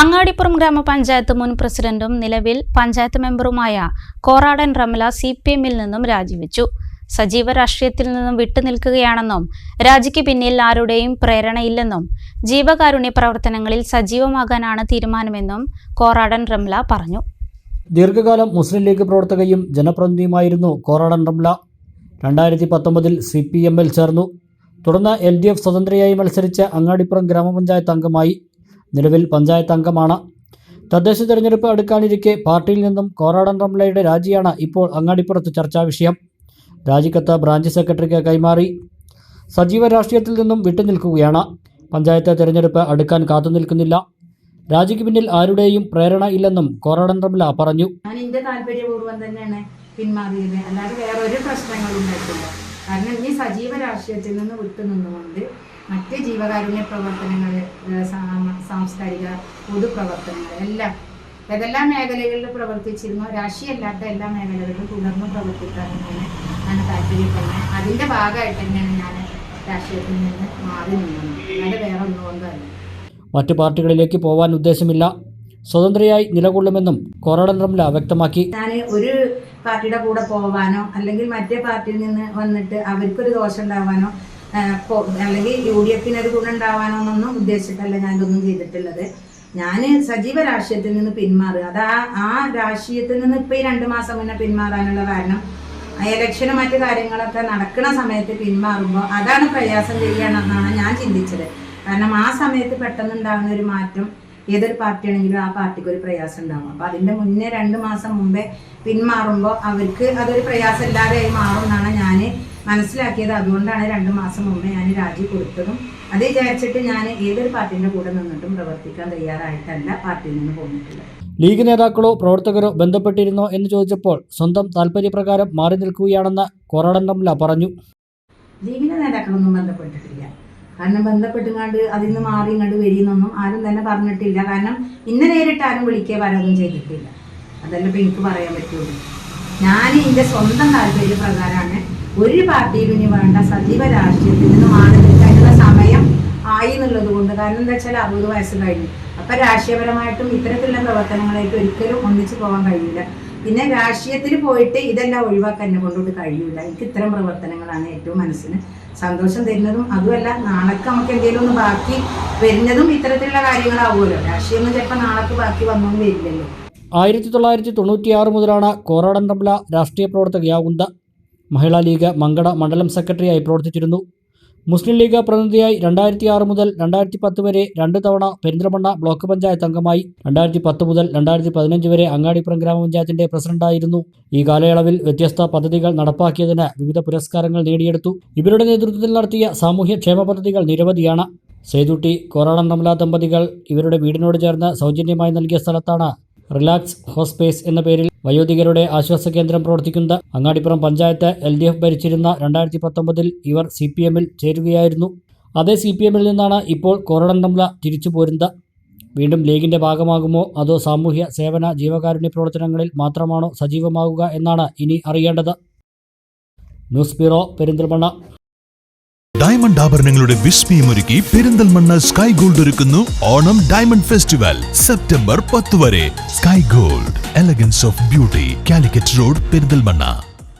അങ്ങാടിപ്പുറം ഗ്രാമപഞ്ചായത്ത് മുൻ പ്രസിഡന്റും നിലവിൽ പഞ്ചായത്ത് മെമ്പറുമായ കോറാടൻ റമല സി പി എമ്മിൽ നിന്നും രാജിവെച്ചു. സജീവ രാഷ്ട്രീയത്തിൽ നിന്നും വിട്ടുനിൽക്കുകയാണെന്നും രാജിക്ക് പിന്നിൽ ആരുടെയും പ്രേരണയില്ലെന്നും ജീവകാരുണ്യ പ്രവർത്തനങ്ങളിൽ സജീവമാകാനാണ് തീരുമാനമെന്നും കോറാടൻ റംല പറഞ്ഞു. ദീർഘകാലം മുസ്ലിം ലീഗ് പ്രവർത്തകയും ജനപ്രതിനിധിയുമായിരുന്നു കോറാടൻ റംല രണ്ടായിരത്തി പത്തൊമ്പതിൽ സി പി എമ്മിൽ ചേർന്നു. തുടർന്ന് എൽ ഡി എഫ് സ്വതന്ത്രയായി മത്സരിച്ച അങ്ങാടിപ്പുറം ഗ്രാമപഞ്ചായത്ത് അംഗമായി നിലവിൽ പഞ്ചായത്ത് അംഗമാണ്. തദ്ദേശ തെരഞ്ഞെടുപ്പ് അടുക്കാനിരിക്കെ പാർട്ടിയിൽ നിന്നും കോറാടൻ റംലയുടെ രാജിയാണ് ഇപ്പോൾ അങ്ങാടിപ്പുറത്ത് ചർച്ചാ വിഷയം. രാജിക്കത്ത് ബ്രാഞ്ച് സെക്രട്ടറിക്ക് കൈമാറി. സജീവ രാഷ്ട്രീയത്തിൽ നിന്നും വിട്ടുനിൽക്കുകയാണ്. പഞ്ചായത്ത് തെരഞ്ഞെടുപ്പ് അടുക്കാൻ കാത്തുനിൽക്കുന്നില്ല. രാജിക്ക് പിന്നിൽ ആരുടെയും പ്രേരണ ഇല്ലെന്നും കോറാടൻ റംല പറഞ്ഞു. ഞാൻ എന്റെ തന്നെയാണ് പിന്മാറിയത്. അല്ലാതെ വേറെ ഒരു പ്രശ്നങ്ങളും ഉണ്ടായിട്ടില്ല. കാരണം ഇനി സജീവ രാഷ്ട്രീയത്തിൽ നിന്ന് വിട്ടു നിന്നുകൊണ്ട് മറ്റ് ജീവകാരുണ്യ പ്രവർത്തനങ്ങൾ സാംസ്കാരിക പൊതുപ്രവർത്തനങ്ങൾ എല്ലാം. ഏതെല്ലാം മേഖലകളിൽ പ്രവർത്തിച്ചിരുന്നോ രാശിയല്ലാത്ത എല്ലാ മേഖലകളിലും തുടർന്ന് പ്രവർത്തിക്കാറുണ്ടെന്ന് ഞാൻ താല്പര്യപ്പെടുന്നത്. അതിന്റെ ഭാഗമായിട്ട് തന്നെയാണ് ഞാൻ രാഷ്ട്രീയത്തിൽ നിന്ന് മാറി നിന്നത്. അല്ലാതെ വേറെ ഒന്നുകൊണ്ടല്ല. മറ്റു പാർട്ടികളിലേക്ക് പോവാൻ ഉദ്ദേശമില്ല. സ്വതന്ത്രയായി നിലകൊള്ളുമെന്നും കോറാടൻ റംല വ്യക്തമാക്കി. ഞാൻ ഒരു പാർട്ടിയുടെ കൂടെ പോവാനോ അല്ലെങ്കിൽ മറ്റേ പാർട്ടിയിൽ നിന്ന് വന്നിട്ട് അവർക്കൊരു ദോഷം ഉണ്ടാവാനോ അല്ലെങ്കിൽ യു ഡി എഫിന് ഒരു ഗുണം ഉണ്ടാവാനോന്നൊന്നും ഉദ്ദേശിച്ചിട്ടല്ല ഞാൻ ഇതൊന്നും ചെയ്തിട്ടുള്ളത്. ഞാൻ സജീവ രാഷ്ട്രീയത്തിൽ നിന്ന് പിന്മാറുക. അത് ആ ആ രാഷ്ട്രീയത്തിൽ നിന്ന് ഇപ്പൊ ഈ രണ്ട് മാസം മുന്നേ പിന്മാറാനുള്ള കാരണം ഇലക്ഷനും മറ്റു കാര്യങ്ങളൊക്കെ നടക്കുന്ന സമയത്ത് പിന്മാറുമ്പോൾ അതാണ് പ്രയാസം ചെയ്യണമെന്നാണ് ഞാൻ ചിന്തിച്ചത്. കാരണം ആ സമയത്ത് പെട്ടെന്ന് ഉണ്ടാകുന്ന ഒരു മാറ്റം ഏതൊരു പാർട്ടിയാണെങ്കിലും ആ പാർട്ടിക്ക് ഒരു പ്രയാസം ഉണ്ടാകും അപ്പൊ അതിന്റെ മുന്നേ രണ്ട് മാസം മുമ്പേ പിന്മാറുമ്പോൾ അവർക്ക് അതൊരു പ്രയാസം ഇല്ലാതെയായി മാറും എന്നാണ് ഞാൻ മനസ്സിലാക്കിയത് അതുകൊണ്ടാണ് രണ്ട് മാസം മുമ്പേ ഞാൻ രാജി കൊടുത്തതും. അത് വിചാരിച്ചിട്ട് ഞാൻ ഏതൊരു പാർട്ടിന്റെ കൂടെ നിന്നിട്ടും പ്രവർത്തിക്കാൻ തയ്യാറായിട്ടല്ല പാർട്ടിയിൽ നിന്ന് പോന്നിട്ടുള്ളത്. ലീഗ് നേതാക്കളോ പ്രവർത്തകരോ ബന്ധപ്പെട്ടിരുന്നോ എന്ന് ചോദിച്ചപ്പോൾ സ്വന്തം താൽപര്യപ്രകാരം മാറി നിൽക്കുകയാണെന്ന് കോറാടൻ പറഞ്ഞു. ലീഗിന്റെ നേതാക്കളൊന്നും ബന്ധപ്പെട്ടിട്ടില്ല. കാരണം ബന്ധപ്പെട്ടുകൊണ്ട് അതിൽ നിന്ന് മാറി ഇങ്ങോട്ട് വരിയെന്നൊന്നും ആരും തന്നെ പറഞ്ഞിട്ടില്ല. കാരണം ഇന്നെ നേരിട്ട് ആരും വിളിക്കുക പലതും ചെയ്തിട്ടില്ല. അതല്ല ഇപ്പം എനിക്ക് പറയാൻ പറ്റുള്ളൂ. ഞാൻ എന്റെ സ്വന്തം താല്പര്യ പ്രകാരമാണ് ഒരു പാർട്ടിയിലും ഇനി വേണ്ട സജീവ രാഷ്ട്രീയത്തിൽ നിന്ന് മാറി നിൽക്കാനുള്ള സമയം ആയി എന്നുള്ളത് കൊണ്ട് കാരണം എന്താ വെച്ചാൽ അറുപത് വയസ്സ് കഴിഞ്ഞു. അപ്പൊ രാഷ്ട്രീയപരമായിട്ടും ഇത്തരത്തിലുള്ള പ്രവർത്തനങ്ങളായിട്ട് ഒരിക്കലും ഒന്നിച്ചു പോകാൻ കഴിയില്ല. പിന്നെ രാഷ്ട്രീയത്തിൽ പോയിട്ട് ഇതെല്ലാം ഒഴിവാക്കാൻ എന്നെ കൊണ്ടുകൊണ്ട് കഴിയൂല. എനിക്ക് ഇത്തരം പ്രവർത്തനങ്ങളാണ് ഏറ്റവും മനസ്സിന് സന്തോഷം തരുന്നതും അതുമല്ല നാളൊക്കെ നമുക്ക് എന്തെങ്കിലും ഒന്ന് ബാക്കി വരുന്നതും ഇത്തരത്തിലുള്ള കാര്യങ്ങളാവുമല്ലോ. രാഷ്ട്രീയം ചിലപ്പോൾ നാളൊക്കെ ബാക്കി വന്നൊന്നും വരില്ലല്ലോ. ആയിരത്തി തൊള്ളായിരത്തി തൊണ്ണൂറ്റിയാറ് മുതലാണ് കോറാടൻ റംല രാഷ്ട്രീയ പ്രവർത്തകയാകുന്നത് മഹിളാ ലീഗ് മങ്കട മണ്ഡലം സെക്രട്ടറിയായി പ്രവർത്തിച്ചിരുന്നു. മുസ്ലിം ലീഗ് പ്രതിനിധിയായി രണ്ടായിരത്തി ആറ് മുതൽ രണ്ടായിരത്തി പത്ത് വരെ രണ്ട് തവണ പെരിന്തൽമണ്ണ ബ്ലോക്ക് പഞ്ചായത്ത് അംഗമായി. രണ്ടായിരത്തി പത്ത് മുതൽ രണ്ടായിരത്തി പതിനഞ്ച് വരെ അങ്ങാടിപ്പുറം ഗ്രാമപഞ്ചായത്തിന്റെ പ്രസിഡന്റായിരുന്നു. ഈ കാലയളവിൽ വ്യത്യസ്ത പദ്ധതികൾ നടപ്പാക്കിയതിന് വിവിധ പുരസ്കാരങ്ങൾ നേടിയെടുത്തു. ഇവരുടെ നേതൃത്വത്തിൽ നടത്തിയ സാമൂഹ്യ ക്ഷേമ പദ്ധതികൾ നിരവധിയാണ്. സേതുട്ടി കോറാളം നമല ദമ്പതികൾ ഇവരുടെ വീടിനോട് ചേർന്ന് സൗജന്യമായി നൽകിയ സ്ഥലത്താണ് റിലാക്സ് ഹോസ്പേസ് എന്ന പേരിൽ വയോധികരുടെ ആശ്വാസ കേന്ദ്രം പ്രവർത്തിക്കുന്ന Angadippuram panchayat L D F ഭരിച്ചിരുന്ന രണ്ടായിരത്തി പത്തൊമ്പതിൽ ഇവർ സി പി എമ്മിൽ ചേരുകയായിരുന്നു. അതേ സി പി എമ്മിൽ നിന്നാണ് ഇപ്പോൾ കോറടൻ റംല തിരിച്ചു പോരുന്നത്. വീണ്ടും ലീഗിന്റെ ഭാഗമാകുമോ അതോ സാമൂഹ്യ സേവന ജീവകാരുണ്യ പ്രവർത്തനങ്ങളിൽ മാത്രമാണോ സജീവമാകുക എന്നാണ് ഇനി അറിയേണ്ടത്. News bureau Perinthalmanna. ഡയമണ്ട് ആഭരണങ്ങളുടെ വിസ്മയമൊരുക്കി പെരിന്തൽമണ്ണ സ്കൈ ഗോൾഡ് ഒരുക്കുന്നു ഓണം ഡയമണ്ട് ഫെസ്റ്റിവൽ സെപ്റ്റംബർ പത്ത് വരെ. Sky gold elegance of beauty Calicut road Perinthalmanna.